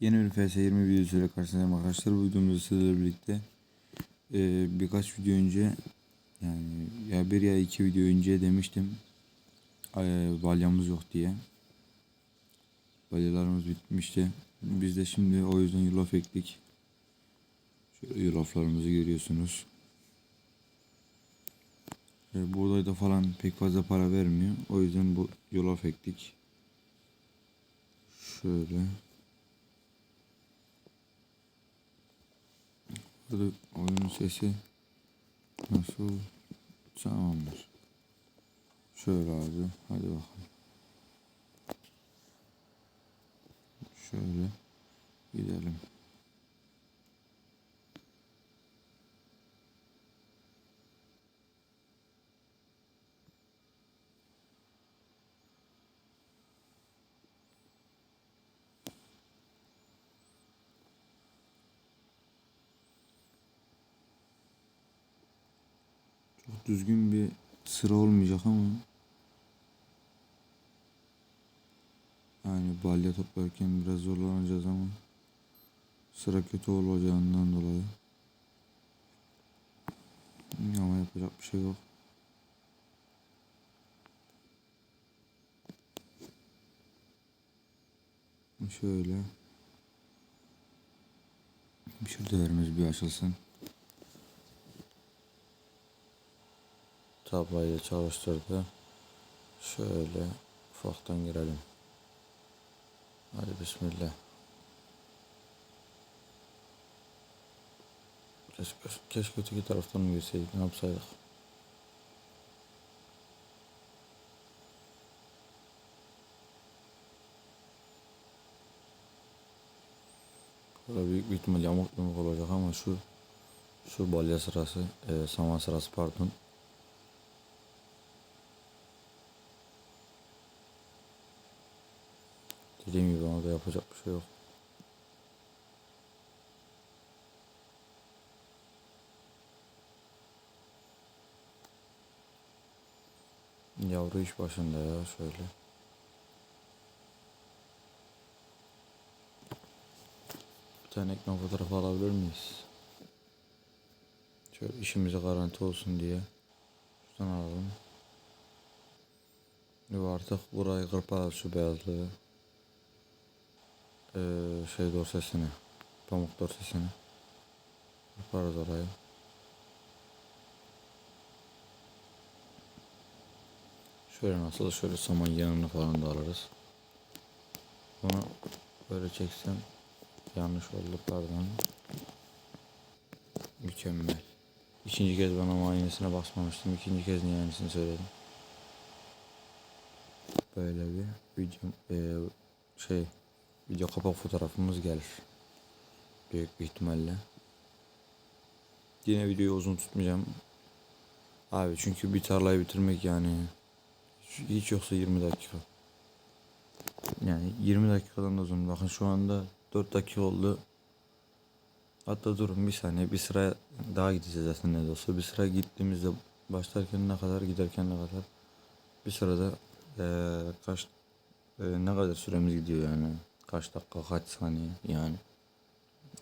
Yeni bir FS20 videosuyla karşınızdayım arkadaşlar. Bu videomuzda sizlerle birlikte e, birkaç video önce yani ya bir ya iki video önce demiştim e, balyamız yok diye. Balyalarımız bitmişti. Biz de şimdi o yüzden yulaf ektik. Şöyle yulaflarımızı görüyorsunuz. E, buğdayda falan pek fazla para vermiyor. O yüzden bu yulaf ektik. Şöyle. Burada oyunun sesi nasıl tamamdır. Şöyle abi hadi bakalım. Şöyle gidelim. Çok düzgün bir sıra olmayacak ama yani balya toplarken biraz zorlanacağız ama sıra kötü olacağından dolayı ama yapacak bir şey yok. Şöyle şu değerimiz bir açılsın. Tablayı çalıştırdı. Şöyle ufaktan girelim. Hadi bismillah. Keşke, keşke öteki taraftan mı girseydik ne yapsaydık? Burada büyük bir ihtimal yamuk yumuk olacak ama şu şu balya sırası, e, saman sırası pardon. Dediğim gibi ona da yapacak bir şey yok. Yavru iş başında ya şöyle. Bir tane ekran fotoğrafı alabilir miyiz? Şöyle işimize garanti olsun diye. Şuradan alalım. Ve artık burayı kırparız şu beyazlığı. Ee, şey dorsesini. Pamuk dorsesini. Yaparız orayı. Şöyle nasıl şöyle saman yanını falan da alırız. Bunu böyle çeksem yanlış olduklardan mükemmel. İkinci kez bana aynısına basmamıştım. İkinci kez niye aynısını söyledim. Böyle bir video e, şey video kapak fotoğrafımız gelir. Büyük bir ihtimalle. Yine videoyu uzun tutmayacağım. Abi çünkü bir tarlayı bitirmek yani hiç yoksa 20 dakika. Yani 20 dakikadan da uzun. Bakın şu anda 4 dakika oldu. Hatta durun bir saniye bir sıra daha gideceğiz zaten ne de olsa. Bir sıra gittiğimizde başlarken ne kadar giderken ne kadar. Bir sırada ee, kaç ee, ne kadar süremiz gidiyor yani. Kaç dakika kaç saniye yani.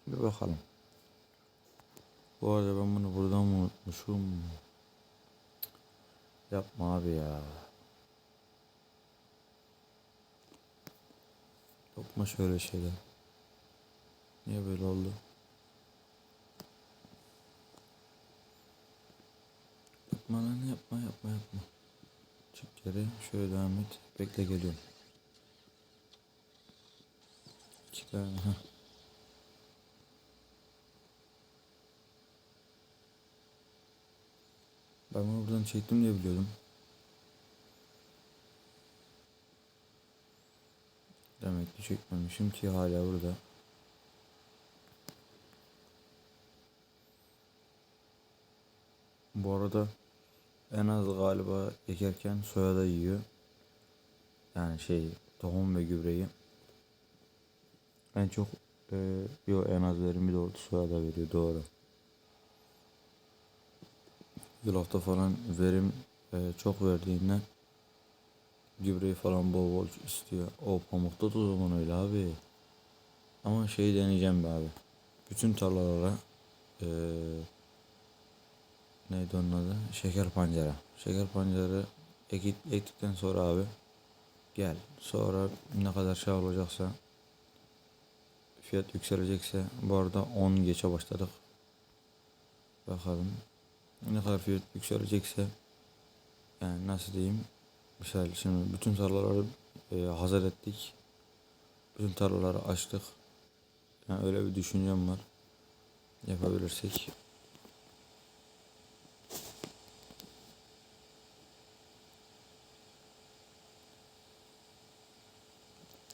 Bir bakalım. Bu arada ben bunu buradan mı unutmuşum? Yapma abi ya. Yapma şöyle şeyler. Niye böyle oldu? Yapma lan yapma yapma yapma. Çık geri şöyle devam et. Bekle geliyorum. İki. Ben bunu buradan çektim diye biliyordum. Demek ki çekmemişim ki hala burada. Bu arada en az galiba ekerken soya da yiyor. Yani şey tohum ve gübreyi. En çok e, yo en az verimi doğru soya da veriyor doğru. Yulafta falan verim e, çok verdiğinden gübreyi falan bol bol istiyor. O pamukta da zaman öyle abi. Ama şey deneyeceğim be abi. Bütün tarlalara eee neydi onun adı? Şeker pancara. Şeker pancarı ekip, ektikten sonra abi gel. Sonra ne kadar şey olacaksa fiyat yükselecekse bu arada 10 geçe başladık. Bakalım ne kadar fiyat yükselecekse yani nasıl diyeyim misal şimdi bütün tarlaları e, hazır ettik. Bütün tarlaları açtık. Yani öyle bir düşüncem var. Yapabilirsek.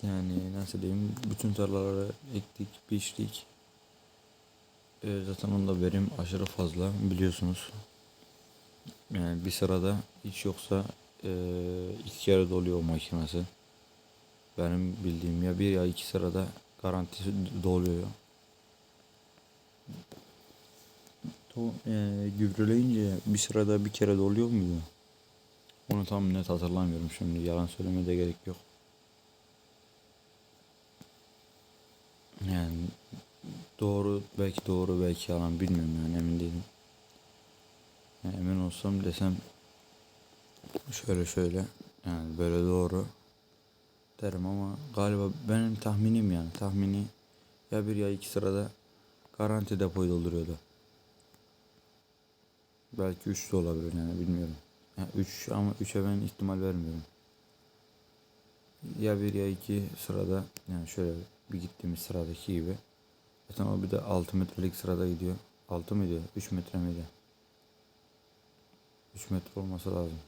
Yani nasıl diyeyim bütün tarlaları ektik, biçtik. Ee, zaten onda verim aşırı fazla biliyorsunuz. Yani bir sırada hiç yoksa eee iki kere doluyor o makinesi. Benim bildiğim ya bir ya iki sırada garantisi doluyor. To eee gübreleyince bir sırada bir kere doluyor muydu? Onu tam net hatırlamıyorum şimdi. Yalan söylemeye de gerek yok. Yani doğru belki doğru belki yalan bilmiyorum yani emin değilim. Yani emin olsam desem şöyle şöyle yani böyle doğru derim ama galiba benim tahminim yani tahmini ya bir ya iki sırada garanti depoyu dolduruyordu. Belki üç de olabilir yani bilmiyorum. Yani üç ama üçe ben ihtimal vermiyorum. Ya bir ya iki sırada yani şöyle bir gittiğimiz sıradaki gibi. Zaten o bir de 6 metrelik sırada gidiyor. 6 mıydı? 3 metre miydi? 3 metre olması lazım.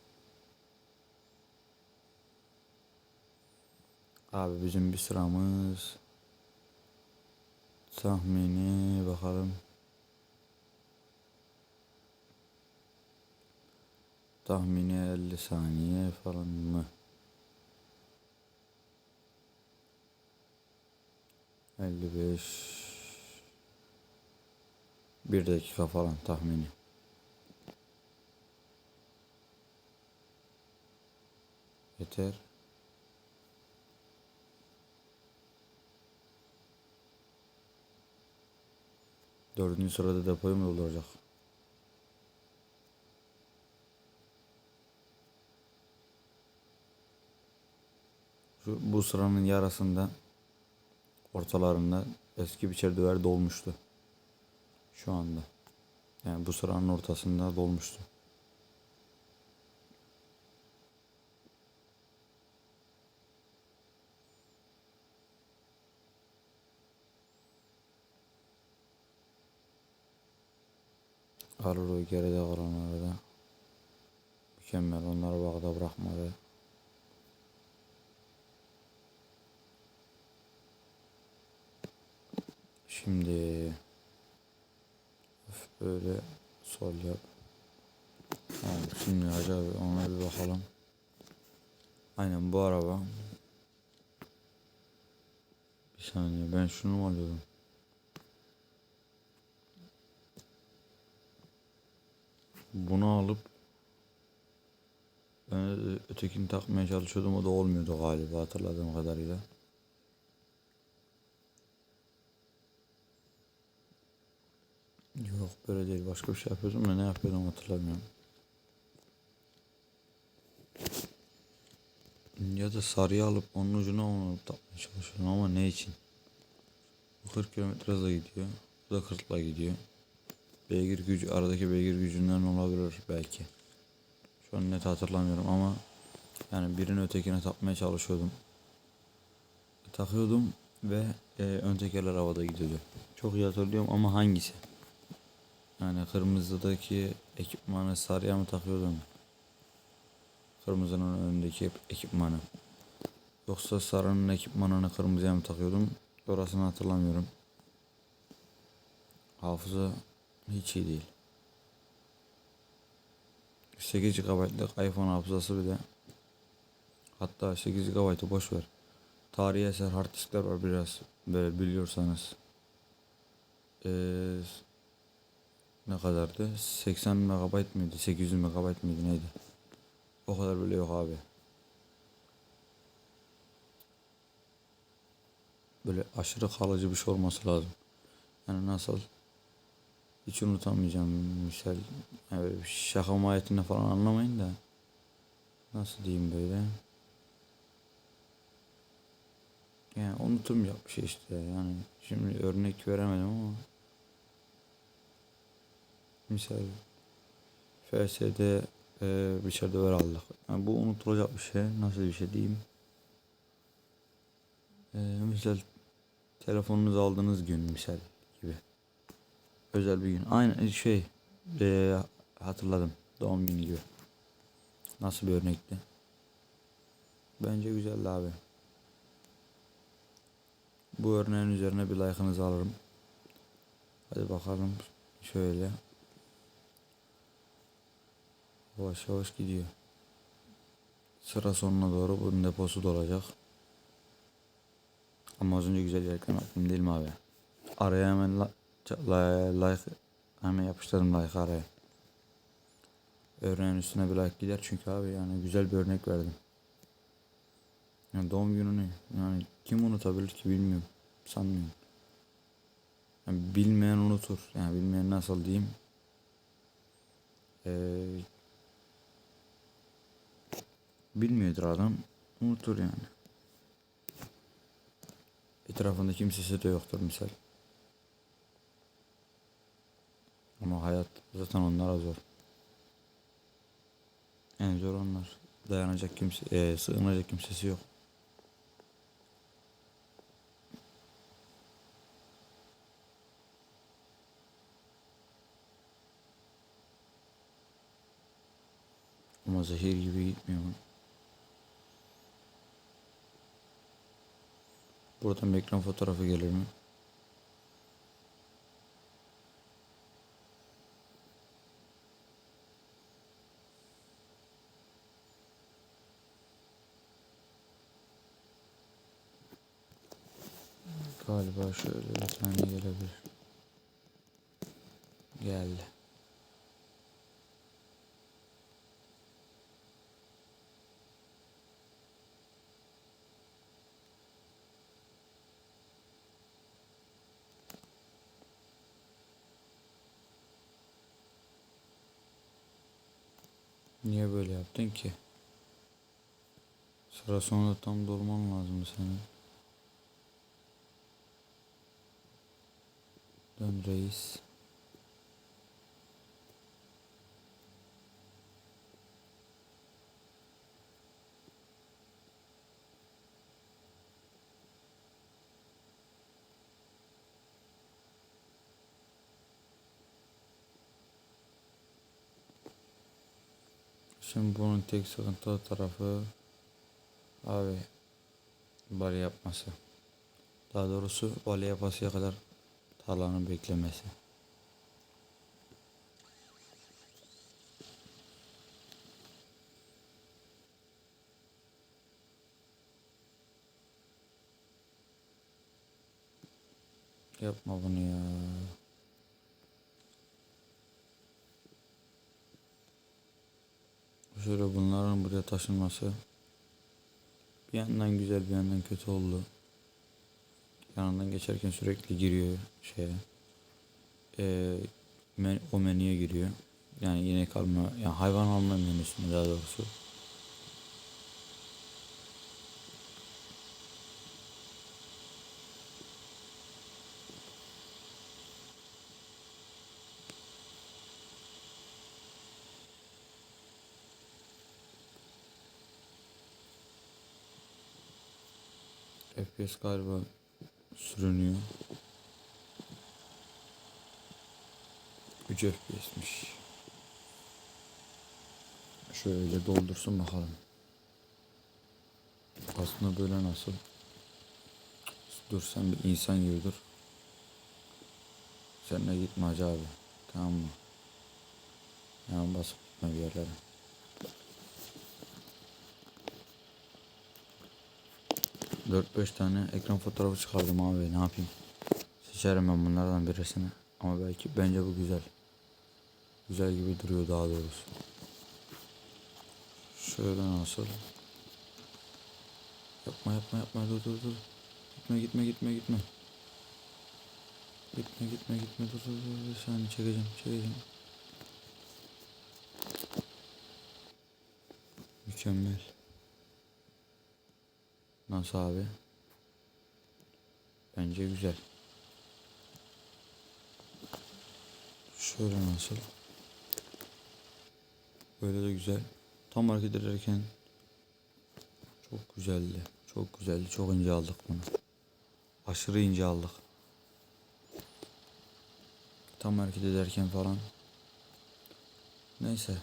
Abi bizim bir sıramız tahmini bakalım. Tahmini 50 saniye falan mı? 55 bir dakika falan tahmini. Yeter. Dördüncü sırada depoyu mu dolduracak? Şu, bu sıranın yarısında ortalarında eski biçer döver dolmuştu. Şu anda. Yani bu sıranın ortasında dolmuştu. O geride kalanları da. Mükemmel. Onları bağda bırakmadı. Şimdi böyle sol yap. Tamam, şimdi acaba ona bir bakalım. Aynen bu araba. Bir saniye ben şunu alıyorum? Bunu alıp ben ötekini takmaya çalışıyordum o da olmuyordu galiba hatırladığım kadarıyla. Yok böyle değil başka bir şey yapıyordum da ne yapıyordum hatırlamıyorum. Ya da sarıyı alıp onun ucuna onu takmaya çalışıyorum ama ne için? Bu 40 kilometre hızla gidiyor. Bu da 40'la gidiyor. Beygir gücü aradaki beygir gücünden olabilir belki. Şu an net hatırlamıyorum ama yani birini ötekine takmaya çalışıyordum. Takıyordum ve e, ön tekerler havada gidiyordu. Çok iyi hatırlıyorum ama hangisi? Yani kırmızıdaki ekipmanı sarıya mı takıyordum? Kırmızının önündeki ekipmanı. Yoksa sarının ekipmanını kırmızıya mı takıyordum? Orasını hatırlamıyorum. Hafıza hiç iyi değil. 8 GB'lık iPhone hafızası bile hatta 8 GB'ı boş ver. Tarihi eser hard diskler var biraz böyle biliyorsanız. Ee, ne kadardı? 80 MB mıydı? 800 MB mıydı neydi? O kadar bile yok abi. böyle aşırı kalıcı bir şey olması lazım. Yani nasıl hiç unutamayacağım misal yani şaka mahiyetinde falan anlamayın da nasıl diyeyim böyle yani unutulmayacak bir şey işte yani şimdi örnek veremedim ama misal FS'de e, bir şeyde ver aldık. Yani bu unutulacak bir şey. Nasıl bir şey diyeyim? E, misal telefonunuzu aldığınız gün misal gibi. Özel bir gün. Aynı şey e, hatırladım. Doğum günü gibi. Nasıl bir örnekti? Bence güzeldi abi. Bu örneğin üzerine bir like'ınızı alırım. Hadi bakalım şöyle. Yavaş yavaş gidiyor. Sıra sonuna doğru bunun deposu dolacak. Ama az önce güzel yerken yaptım değil mi abi? Araya hemen la, la- like hemen yapıştırdım like araya. Örneğin üstüne bir like gider çünkü abi yani güzel bir örnek verdim. Yani doğum gününü yani kim unutabilir ki bilmiyorum. Sanmıyorum. Yani bilmeyen unutur. Yani bilmeyen nasıl diyeyim. Ee, bilmiyordur adam. Unutur yani. Etrafında kimsesi de yoktur misal. Ama hayat zaten onlara zor. En zor onlar. Dayanacak kimse, e, sığınacak kimsesi yok. Ama zehir gibi gitmiyor. Buradan bir ekran fotoğrafı gelir mi? Galiba şöyle bir tane gelebilir. Geldi. Niye böyle yaptın ki? Sıra sonunda tam dolman lazım senin. Dön reis. Şimdi bunun tek sıkıntılı tarafı abi bale yapması. Daha doğrusu bale yapasıya kadar tarlanın beklemesi. Yapma bunu ya. Şöyle bunların buraya taşınması bir yandan güzel bir yandan kötü oldu. Yanından geçerken sürekli giriyor şeye. Ee, men- o menüye giriyor. Yani inek alma, yani hayvan alma menüsüne daha doğrusu. FPS galiba sürünüyor. 3 FPS'miş. Şöyle doldursun bakalım. Aslında böyle nasıl? Dur sen bir insan gibi dur. Sen de gitme hacı abi. Tamam mı? Hemen basıp gitme bir yerlere. Dört beş tane ekran fotoğrafı çıkardım abi ne yapayım? Seçerim ben bunlardan birisini. Ama belki bence bu güzel. Güzel gibi duruyor daha doğrusu. Şöyle nasıl? Yapma yapma yapma dur dur dur. Gitme gitme gitme gitme. Gitme gitme gitme dur dur dur bir saniye çekeceğim çekeceğim. Mükemmel. Nasıl abi? Bence güzel. Şöyle nasıl? Böyle de güzel. Tam hareket ederken çok güzeldi. Çok güzeldi. Çok ince aldık bunu. Aşırı ince aldık. Tam hareket ederken falan. Neyse.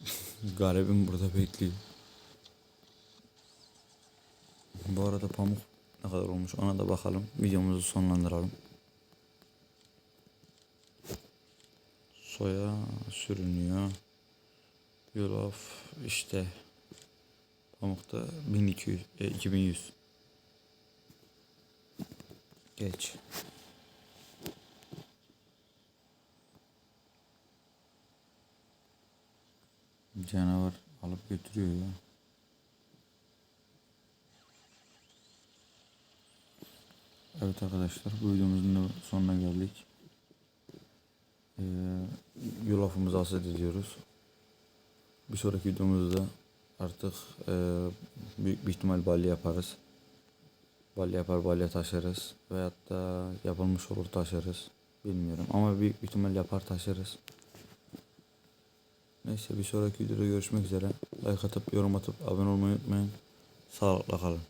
Garibim burada bekliyor. Bu arada pamuk ne kadar olmuş ona da bakalım. Videomuzu sonlandıralım. Soya sürünüyor. Yulaf işte pamukta 1200 e, 2100. Geç. Canavar alıp götürüyor ya. Evet arkadaşlar bu videomuzun da sonuna geldik. Ee, yulafımızı hasat ediyoruz. Bir sonraki videomuzda artık e, büyük bir ihtimal balya yaparız. Balya yapar balya taşırız. Veyahut da yapılmış olur taşırız. Bilmiyorum ama büyük bir ihtimal yapar taşırız. Neyse bir sonraki videoda görüşmek üzere. Like atıp yorum atıp abone olmayı unutmayın. Sağlıkla kalın.